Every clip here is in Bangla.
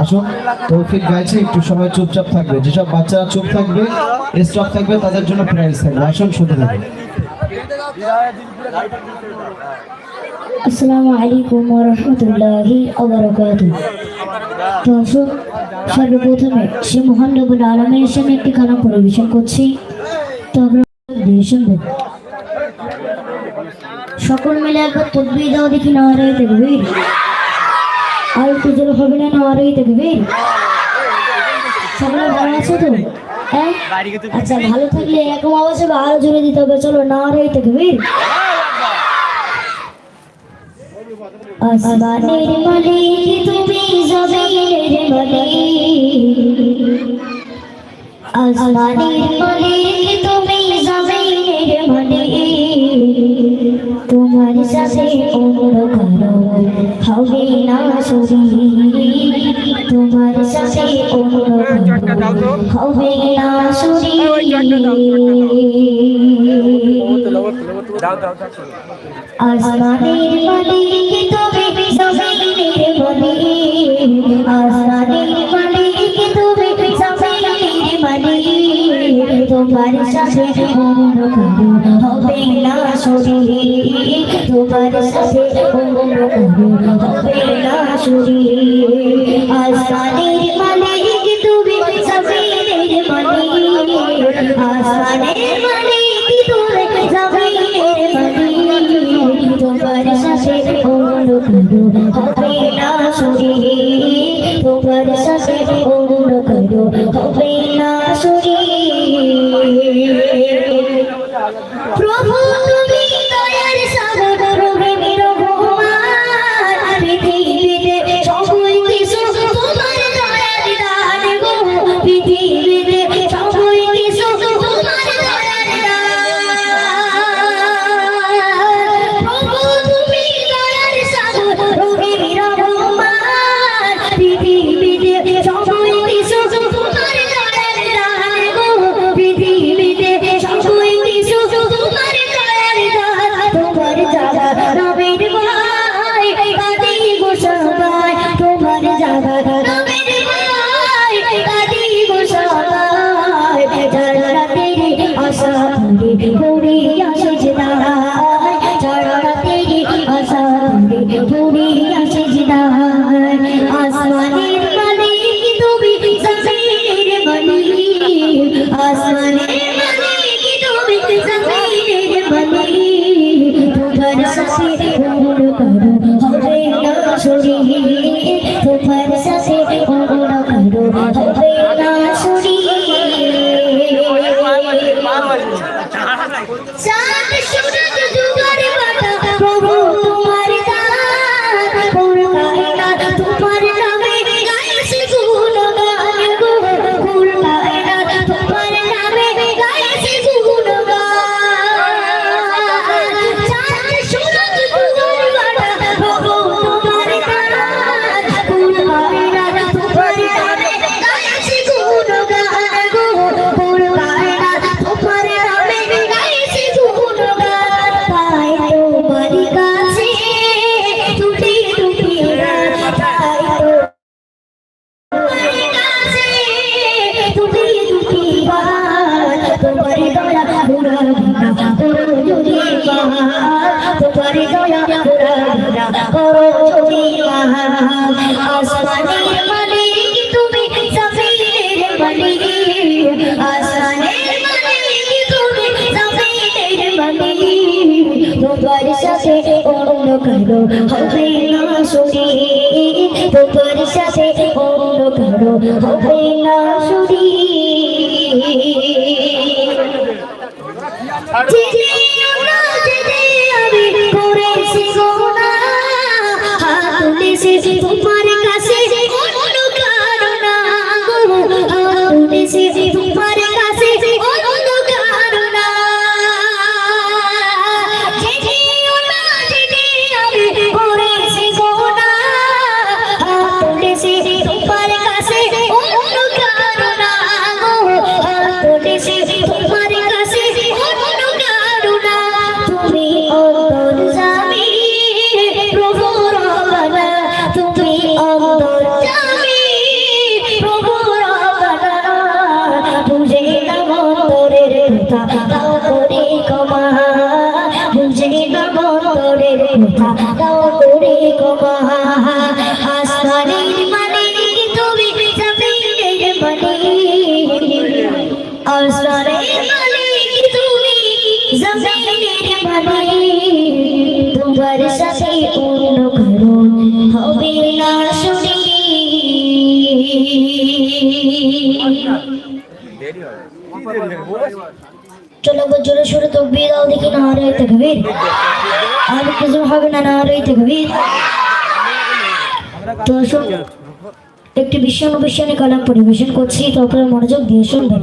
আসুন, তৌফিক গাইছে, একটু সময় চুপচাপ থাকবে। যেসব বাচ্চারা চুপ থাকবে স্টপ থাকবে, তাদের জন্য প্রাইজ থাকবে। আসুন, শুনতে থাকবে আসসালামু আলাইকুম ওয়া রাহমাতুল্লাহি ওয়া বারাকাতুহু। দর্শক সর্বপ্রথমে সে মহান রব্বুল আলমের সামনে একটি গান পরিবেশন করছি। তো আপনারা শুনবেন সকল মিলে একবার দেখি না দেখবে আর একটু জোর হবে না না হারাই দেখবে সকলে ভালো আছে তো? হ্যাঁ? আচ্ছা ভালো থাকলে এরকম আওয়াজে আরও জোরে দিতে হবে। চলো, না হারাই দেখবে আসমানের মালিক তুমি জমিনের মালিক। আসমানের মালিক তুমি মালিক তোমার সাথে অন্য কারও হবে না শরীর তোমার সাথে অন্য কারও হবে না শরীর আসমানের মালিক তুমি জমিনের মালিক আসমানের মালিক তোমার সাথে অন্য কারও হবে না শরীর তোমার সাথে অন্য কারও হবে না শরীর আসমানের মালিক তুমি জমিনের মালিক আসমানের মালিক তোমার সাথে অন্য কারও হবে I don't know. তোমার সাথে অন্য কারও হবে না শরীর তোমার সাথে অন্য কারও হবে না শরীর যেদিও না যেতে আমি করেছি গোনা হাত তুলেছি চলো জোরে সরে তো বিদাও দেখি না রে তকবীর। আর কিছু হবে না না রে তকবীর। তো একটি বিশ্ব অনুবিশ্বানী কালাম পরিবেশন করছি তারপরে মনোযোগ দিয়ে শুনবেন।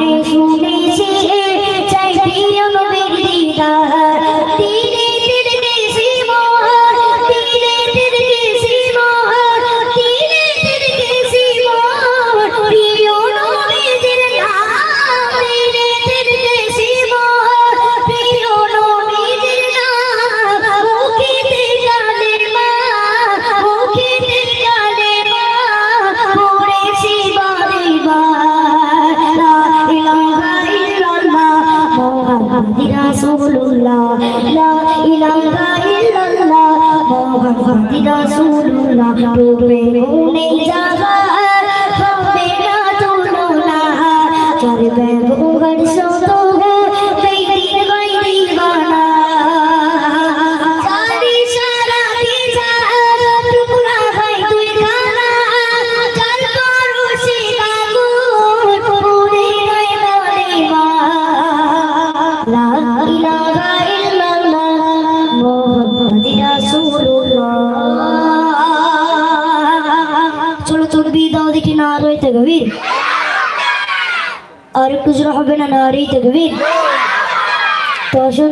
你说你 Bình. আর একটু হবে না নারী রয়ে তো আসুন